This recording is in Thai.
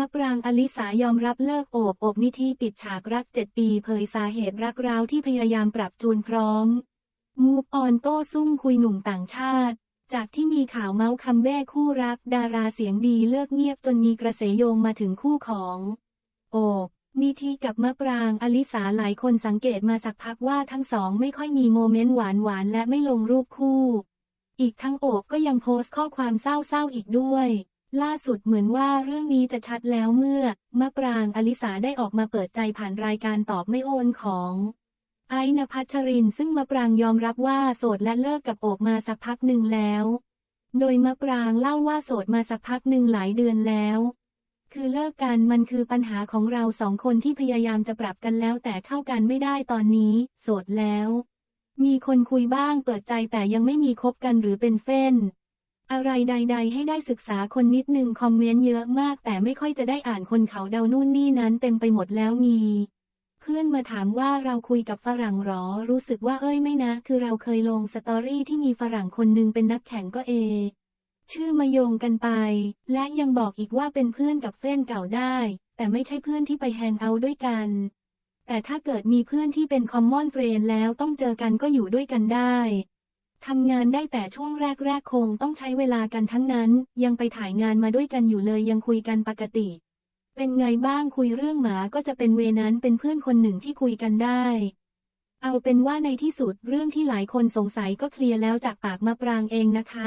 มะปรางอลิสายอมรับเลิกโอบอบนิธิปิดฉากรักเจ็ดปีเผยสาเหตุรักร้าวที่พยายามปรับจูนพร้อม มูฟออนโต้ซุ่มคุยหนุ่มต่างชาติ จากที่มีข่าวเมาส์คัมเบ้คู่รักดาราเสียงดีเลิกเงียบจนมีกระแสโยงมาถึงคู่ของ โอบนิธิกับมะปรางอลิสาหลายคนสังเกตมาสักพักว่าทั้งสองไม่ค่อยมีโมเมนต์หวานๆและไม่ลงรูปคู่ อีกทั้งโอบก็ยังโพสต์ข้อความเศร้าๆอีกด้วย ล่าสุดเหมือนว่าเรื่องนี้จะชัดแล้วเมื่อ มะปรางอลิสาได้ออกมาเปิดใจผ่านรายการตอบไม่โอนของไอ้นภัชรินซึ่งมะปรางยอมรับว่าโสดและเลิกกับโอบมาสักพักหนึ่งแล้ว โดยมะปรางเล่าว่าโสดมาสักพักหนึ่งหลายเดือนแล้ว คือเลิกกันมันคือปัญหาของเราสองคนที่พยายามจะปรับกันแล้วแต่เข้ากันไม่ได้ตอนนี้ โสดแล้ว มีคนคุยบ้างเปิดใจแต่ยังไม่มีคบกันหรือเป็นเฟ้น อะไรใด ๆ ให้ได้ศึกษาคนนิดนึงคอมเมนต์เยอะมาก แต่ไม่ค่อยจะได้อ่านคนเขาเดานู่นนี่นั้นเต็มไปหมดแล้วมี เพื่อนมาถามว่าเราคุยกับฝรั่งหรอ รู้สึกว่าเอ้ยไม่นะ คือเราเคยลงสตอรี่ที่มีฝรั่งคนหนึงเป็นนักแข่งก็เอ ชื่อมาโยงกันไป และยังบอกอีกว่าเป็นเพื่อนกับเฟนเก่าได้ แต่ไม่ใช่เพื่อนที่ไปแฮงเอาด้วยกัน แต่ถ้าเกิดมีเพื่อนที่เป็นคอมมอนเฟรนแล้วต้องเจอกันก็อยู่ด้วยกันได้ ทำงานได้แต่ช่วงแรกๆคงต้องใช้เวลากันทั้งนั้น ยังไปถ่ายงานมาด้วยกันอยู่เลยยังคุยกันปกติ เป็นไงบ้างคุยเรื่องหมาก็จะเป็นเวนั้นเป็นเพื่อนคนหนึ่งที่คุยกันได้ เอาเป็นว่าในที่สุดเรื่องที่หลายคนสงสัยก็เคลียร์แล้วจากปากมาปรางเองนะคะ